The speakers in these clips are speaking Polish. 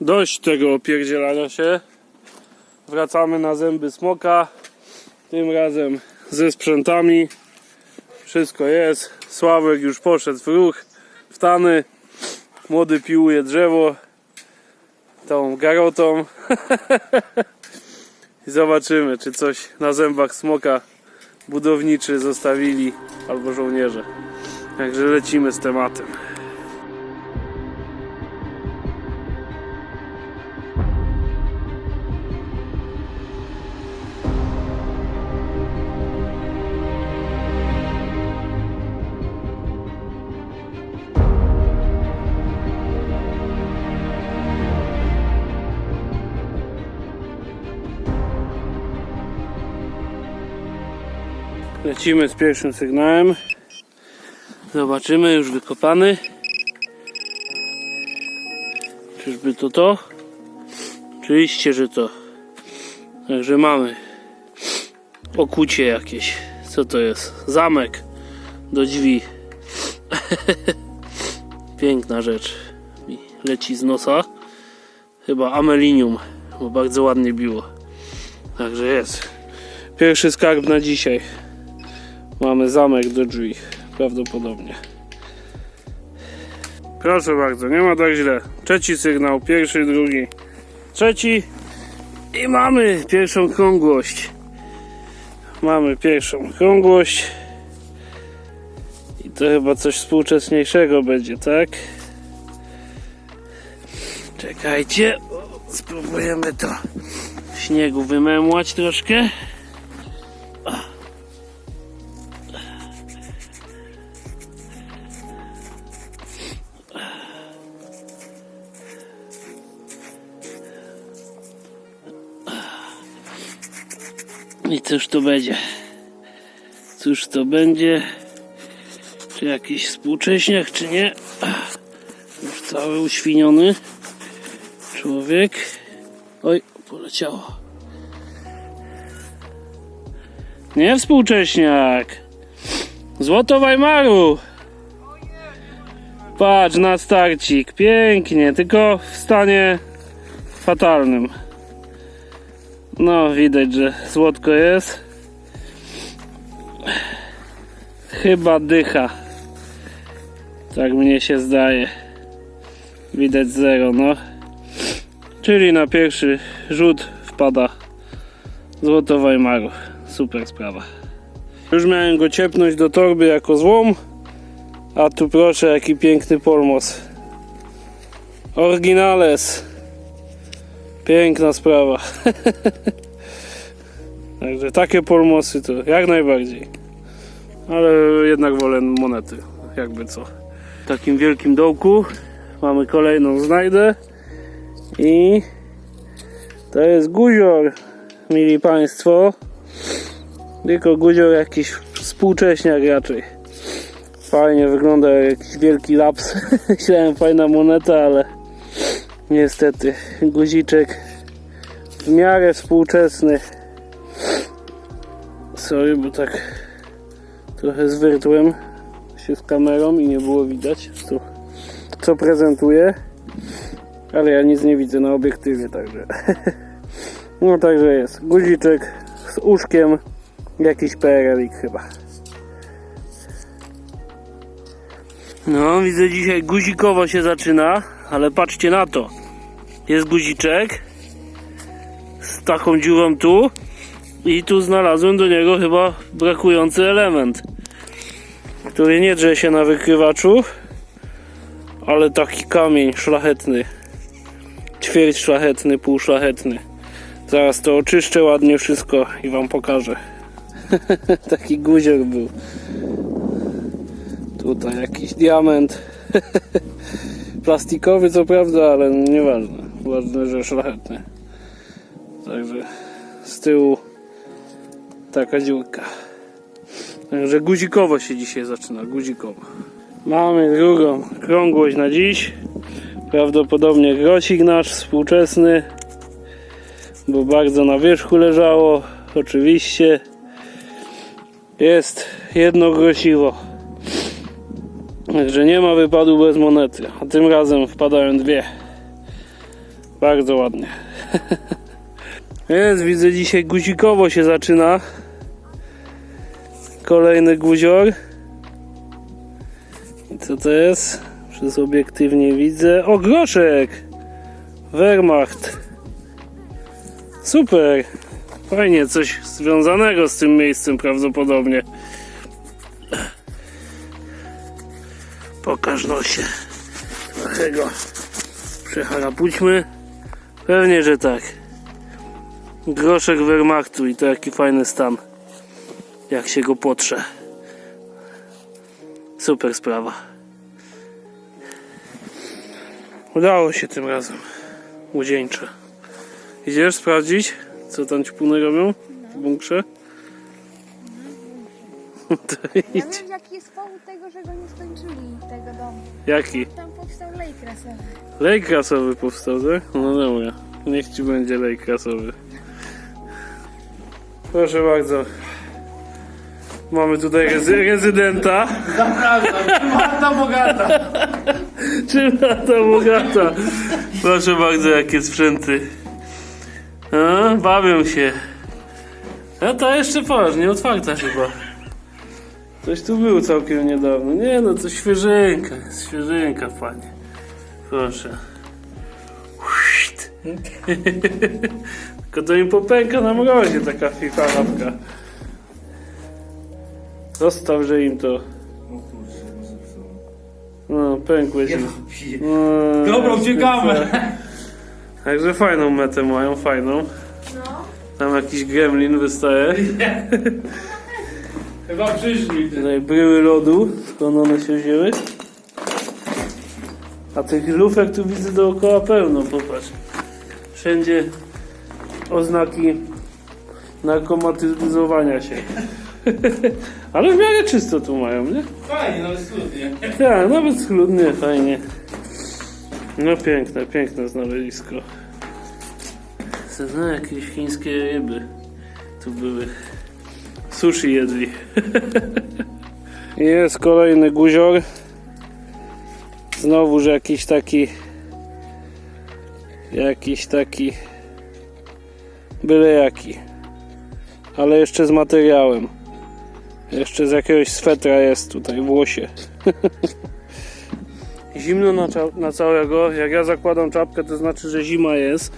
Dość tego opierdzielania się. Wracamy na zęby smoka. Tym razem ze sprzętami. Wszystko jest. Sławek już poszedł w ruch. W tany. Młody piłuje drzewo. Tą garotą. I zobaczymy, czy coś na zębach smoka budowniczy zostawili albo żołnierze. Także lecimy z tematem. Lecimy z pierwszym sygnałem. Zobaczymy, już wykopany. Czyżby to to? Oczywiście, że to. Także mamy okucie jakieś. Co to jest? Zamek do drzwi. Piękna rzecz. Leci z nosa. Chyba amelinium, bo bardzo ładnie biło. Także jest. Pierwszy skarb na dzisiaj. Mamy zamek do drzwi. Prawdopodobnie. Proszę bardzo, nie ma tak źle. Trzeci sygnał, pierwszy, drugi, trzeci. I mamy pierwszą krągłość. Mamy pierwszą krągłość. I to chyba coś współczesniejszego będzie, tak? Czekajcie. Spróbujemy to śniegu wymemłać troszkę. I cóż to będzie? Cóż to będzie? Czy jakiś współcześniak, czy nie? Już cały uświniony człowiek. Oj, poleciało. Nie współcześniak. Złoto Weimaru. Patrz na starcik. Pięknie, tylko w stanie fatalnym. No, widać, że słodko jest. Chyba dycha. Tak mnie się zdaje. Widać zero, no. Czyli na pierwszy rzut wpada złoto Weimaru. Super sprawa. Już miałem go ciepnąć do torby jako złom. A tu proszę, jaki piękny polmos. Oryginales. Piękna sprawa. Także takie polmosy to jak najbardziej. Ale jednak wolę monety, jakby co. W takim wielkim dołku mamy kolejną znajdę i to jest guzior, mili Państwo. Tylko guzior jakiś współcześniak raczej. Fajnie wygląda jak jakiś wielki laps. Myślałem fajna moneta, ale Niestety, guziczek w miarę współczesny. Sorry, bo tak trochę zwyrtłem się z kamerą i nie było widać, co, co prezentuję. Ale ja nic nie widzę na obiektywie, także. No także jest. Guziczek z uszkiem, jakiś PRL-ik chyba. No, widzę dzisiaj guzikowo się zaczyna, ale patrzcie na to. Jest guziczek z taką dziurą tu i tu znalazłem do niego chyba brakujący element, który nie drze się na wykrywaczu, ale taki kamień szlachetny, ćwierć szlachetny, pół szlachetny. Zaraz to oczyszczę ładnie wszystko i wam pokażę. taki guzior był. Tutaj jakiś diament. Plastikowy co prawda, ale nieważne. Ważne, że szlachetny. Także z tyłu taka dziurka. Także guzikowo się dzisiaj zaczyna, guzikowo. Mamy drugą krągłość na dziś. Prawdopodobnie grosik nasz współczesny, bo bardzo na wierzchu leżało. Oczywiście jest jedno grosiwo. Także nie ma wypadu bez monety, a tym razem wpadają dwie. Bardzo ładnie. Jest, widzę dzisiaj guzikowo się zaczyna. Kolejny guzior. I co to jest? Przez obiektyw nie widzę. O, groszek! Wehrmacht. Super. Fajnie, coś związanego z tym miejscem prawdopodobnie. Pokaż nosie. Trochę go przeharapućmy. Pewnie, że tak. Groszek Wehrmachtu i to jaki fajny stan. Jak się go potrze. Super sprawa. Udało się tym razem. Młodzieńcze. Idziesz sprawdzić, co tam ćpuny robią w bunkrze? To Ja idź. wiem jaki jest powód tego, że go nie skończyli, tego domu. Jaki? Tam powstał lej krasowy. Lej krasowy powstał, tak? No dobra. Niech ci będzie lej krasowy. Proszę bardzo. Mamy tutaj rezy rezydenta. Zapraszam, Marta Bogata. Czy lata bogata? Proszę bardzo, jakie sprzęty. A, bawią się. A ta jeszcze poważnie, otwarta chyba. Coś tu było całkiem niedawno. Nie no, to świeżynka, świeżynka, panie. Proszę. Tylko to im popęka na mrozie taka fifalawka. Zostaw, że im to... No, pękłeś im. No, Dobra, uciekamy. Także fajną metę mają, fajną. No. Tam jakiś gremlin wystaje. Chyba przyszli. Tutaj bryły lodu, skąd one się wzięły. A tych lufek tu widzę dookoła pełno, popatrz. Wszędzie oznaki narkomatyzowania się. Ale w miarę czysto tu mają, nie? Fajnie, nawet studnie. Tak, nawet schludnie, fajnie. No piękne, piękne znalezisko. No, jakieś chińskie ryby tu były. Sushi jedli. Jest kolejny guzior. Znowuż jakiś taki jakiś taki byle jaki. Ale jeszcze z materiałem. Jeszcze z jakiegoś swetra jest tutaj w łosie. Zimno na, na całego. Jak ja zakładam czapkę, to znaczy, że zima jest.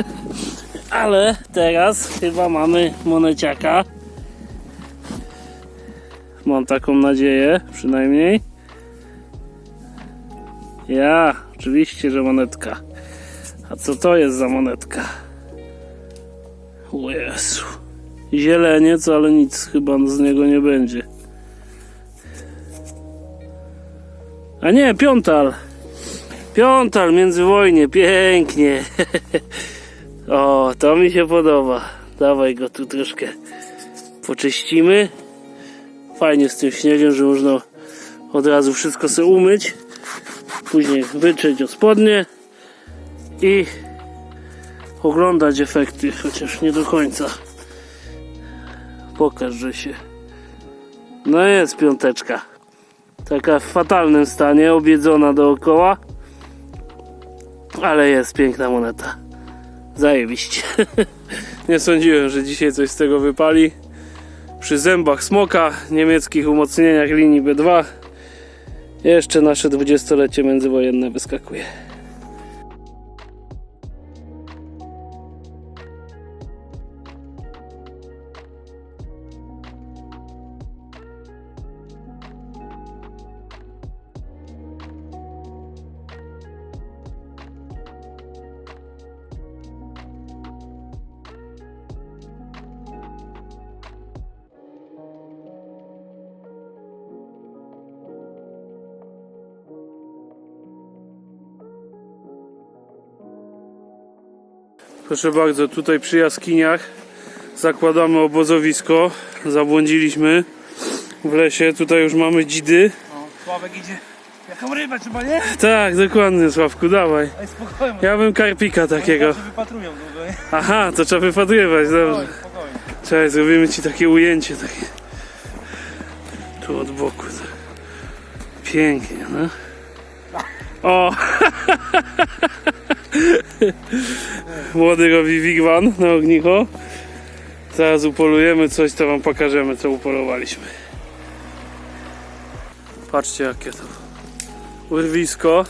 Ale teraz chyba mamy moneciaka. Mam taką nadzieję, przynajmniej. Ja, oczywiście, że monetka. A co to jest za monetka? O Jezu. Zieleniec, ale nic chyba z niego nie będzie. A nie, piątal. Piątal międzywojnie, pięknie. o, to mi się podoba. Dawaj go tu troszkę poczyścimy. Fajnie z tym śniegiem, że można od razu wszystko sobie umyć. Później wytrzeć o spodnie i oglądać efekty, chociaż nie do końca. Pokaż, że się. No jest piąteczka. Taka w fatalnym stanie, obiedzona dookoła. Ale jest piękna moneta. Zajebiście. Nie sądziłem, że dzisiaj coś z tego wypali. Przy zębach smoka, niemieckich umocnieniach linii B2. Jeszcze nasze dwudziestolecie międzywojenne wyskakuje. Proszę bardzo, tutaj przy jaskiniach zakładamy obozowisko. Zabłądziliśmy w lesie. Tutaj już mamy dzidy. No, Sławek idzie. Jaką rybę trzeba, nie? Tak, dokładnie, Sławku, dawaj. Ej, spokojnie. Ja bym karpika takiego. Wypatrują nie? Aha, to trzeba wypatrywać, dobrze. Spokojnie, spokojnie. Czekaj, zrobimy ci takie ujęcie. Takie. Tu od boku. tak. Pięknie, no. O! Młody robi wigwan na ognicho. Zaraz upolujemy coś, to wam pokażemy, co upolowaliśmy. Patrzcie, jakie to urwisko.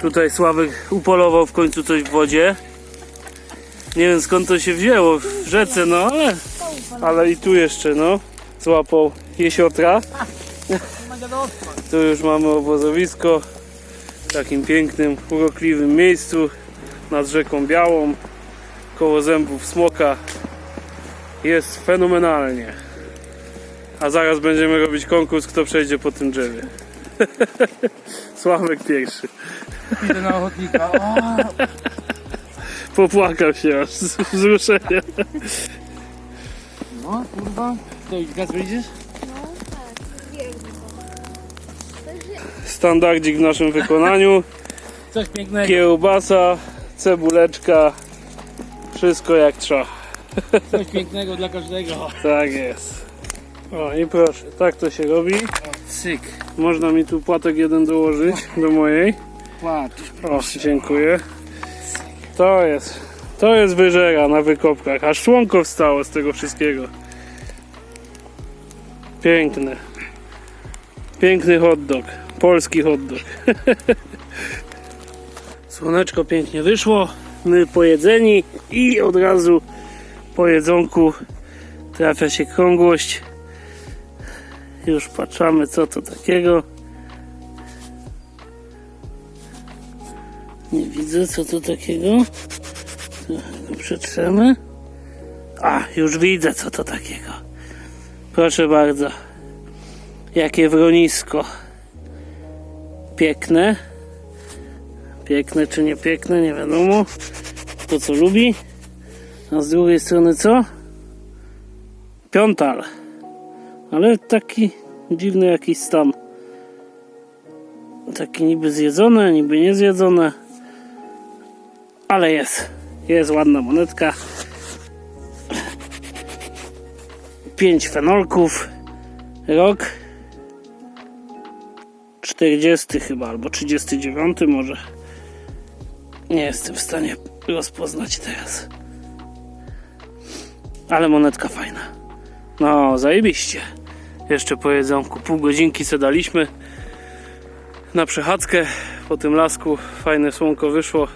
Tutaj Sławek upolował w końcu coś w wodzie. Nie wiem skąd to się wzięło, w rzece, no ale, ale i tu jeszcze, no. Złapał jesiotra. Tu już mamy obozowisko w takim pięknym, urokliwym miejscu nad rzeką Białą, koło zębów smoka. Jest fenomenalnie. A zaraz będziemy robić konkurs, kto przejdzie po tym drzewie. Sławek pierwszy. Idę na ochotnika. Popłakał się aż z wzruszenia. no kurwa. To i Kacper Standardzik w naszym wykonaniu. Coś pięknego. Kiełbasa, cebuleczka. Wszystko jak trzeba. Coś pięknego dla każdego. Tak jest. O i proszę, tak to się robi. Cyk. Można mi tu płatek jeden dołożyć do mojej. Płacz. O, dziękuję. To jest, to jest wyżera na wykopkach. Aż członko wstało z tego wszystkiego. Piękne. Piękny hot dog. Polski hot dog. Słoneczko pięknie wyszło. My pojedzeni i od razu po jedzonku trafia się krągłość. Już patrzamy co to takiego. Nie widzę, co to takiego. Trochę przetrzemy. A, już widzę, co to takiego. Proszę bardzo. Jakie wronisko. Piękne. Piękne czy nie piękne, nie wiadomo. To co lubi. A z drugiej strony co? Piątal. Ale taki dziwny jakiś stan. Taki niby zjedzone, niby nie zjedzone. Ale jest. Jest ładna monetka. Pięć fenolków. Rok 40 chyba, albo 39 może. Nie jestem w stanie rozpoznać teraz. Ale monetka fajna. No, zajebiście. Jeszcze po jedzonku pół godzinki se daliśmy na przechadzkę po tym lasku. Fajne słonko wyszło.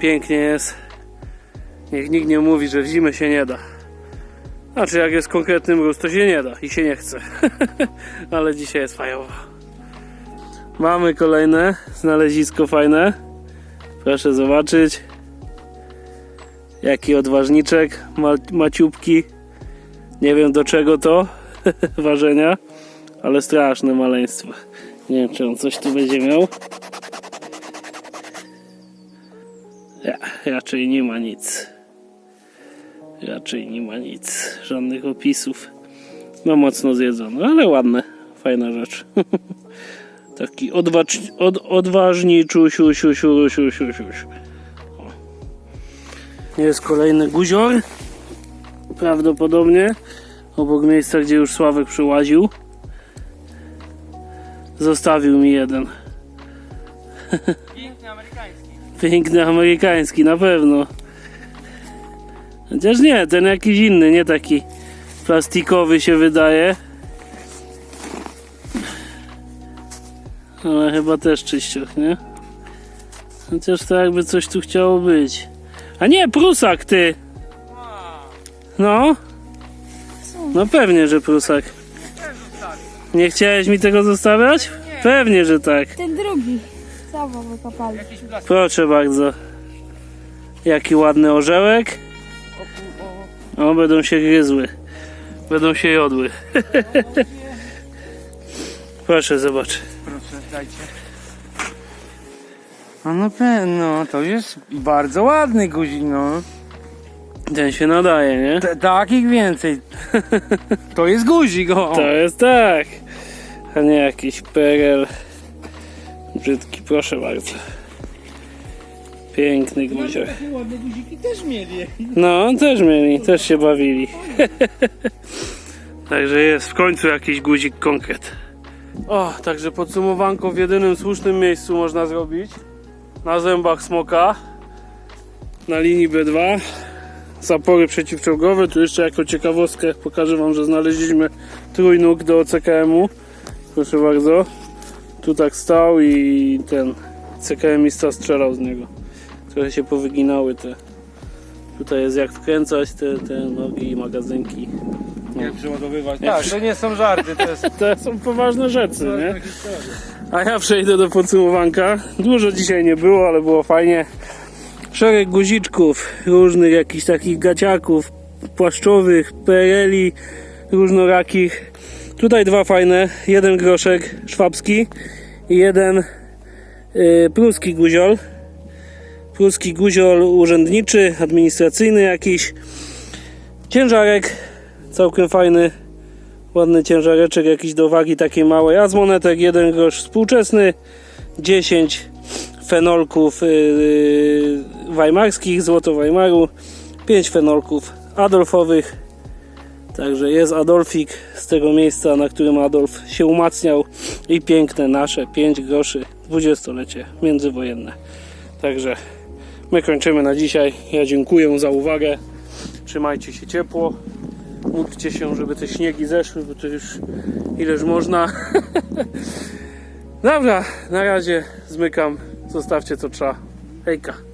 Pięknie jest. Niech nikt nie mówi, że w zimę się nie da. Znaczy, jak jest konkretny mróz, to się nie da i się nie chce. Ale dzisiaj jest fajowo. Mamy kolejne znalezisko fajne. Proszę zobaczyć. Jaki odważniczek, ma, maciubki. Nie wiem do czego to ważenia, ale straszne maleństwo. Nie wiem, czy on coś tu będzie miał. Ja, raczej nie ma nic. Raczej nie ma nic. Żadnych opisów. No mocno zjedzone, ale ładne. Fajna rzecz. Taki odwacz, od, odważni czusiu, siu, siu, siu, siu, siu. O. Jest kolejny guzior. Prawdopodobnie obok miejsca, gdzie już Sławek przyłaził. Zostawił mi jeden. Piękny amerykański. Piękny amerykański, na pewno. Chociaż nie, ten jakiś inny, nie taki plastikowy się wydaje. Ale chyba też czyścioch, nie? Chociaż to jakby coś tu chciało być. A nie, prusak ty! No? No pewnie, że prusak. Nie chciałeś mi tego zostawiać? Pewnie, że tak. ten drugi. Cało wykopali. Proszę bardzo. Jaki ładny orzełek. O, będą się gryzły. Będą się jodły. Proszę, zobacz. Proszę, dajcie. A no pewno, to jest bardzo ładny guzik, no. Ten się nadaje, nie? T- takich więcej. To jest guzik, o. To jest tak. A nie jakiś perel. Brzydki, proszę bardzo. Piękny guzior. Takie ładne guziki też mieli. No, też mieli, też się bawili. także jest w końcu jakiś guzik konkret. O, także podsumowanko w jedynym słusznym miejscu można zrobić. na zębach smoka na linii B2 zapory przeciwczołgowe. Tu jeszcze jako ciekawostkę pokażę Wam, że znaleźliśmy trójnóg do CKM-u. Proszę bardzo. Tu tak stał i ten CKM-ista strzelał z niego. Trochę się powyginały te. Tutaj jest jak wkręcać te, te nogi i magazynki. Jak przeładowywać. Tak, to nie są żarty, to jest To są poważne rzeczy, nie? historia. A ja przejdę do podsumowanka. Dużo dzisiaj nie było, ale było fajnie. Szereg guziczków, różnych jakichś takich gaciaków, płaszczowych, pereli, różnorakich. Tutaj dwa fajne. Jeden groszek szwabski i jeden y, pruski guziol. Pruski guziol urzędniczy, administracyjny jakiś. Ciężarek całkiem fajny. Ładny ciężareczek jakiś do wagi takiej małej, a z monetek jeden grosz współczesny, 10 fenolków yy, weimarskich, złoto Weimaru, 5 fenolków Adolfowych. Także jest Adolfik z tego miejsca, na którym Adolf się umacniał i piękne nasze 5 groszy 20-lecie międzywojenne. Także my kończymy na dzisiaj. Ja dziękuję za uwagę. Trzymajcie się ciepło. Módlcie się, żeby te śniegi zeszły, bo to już ileż można. Dobra, na razie zmykam. Zostawcie co trzeba. Hejka.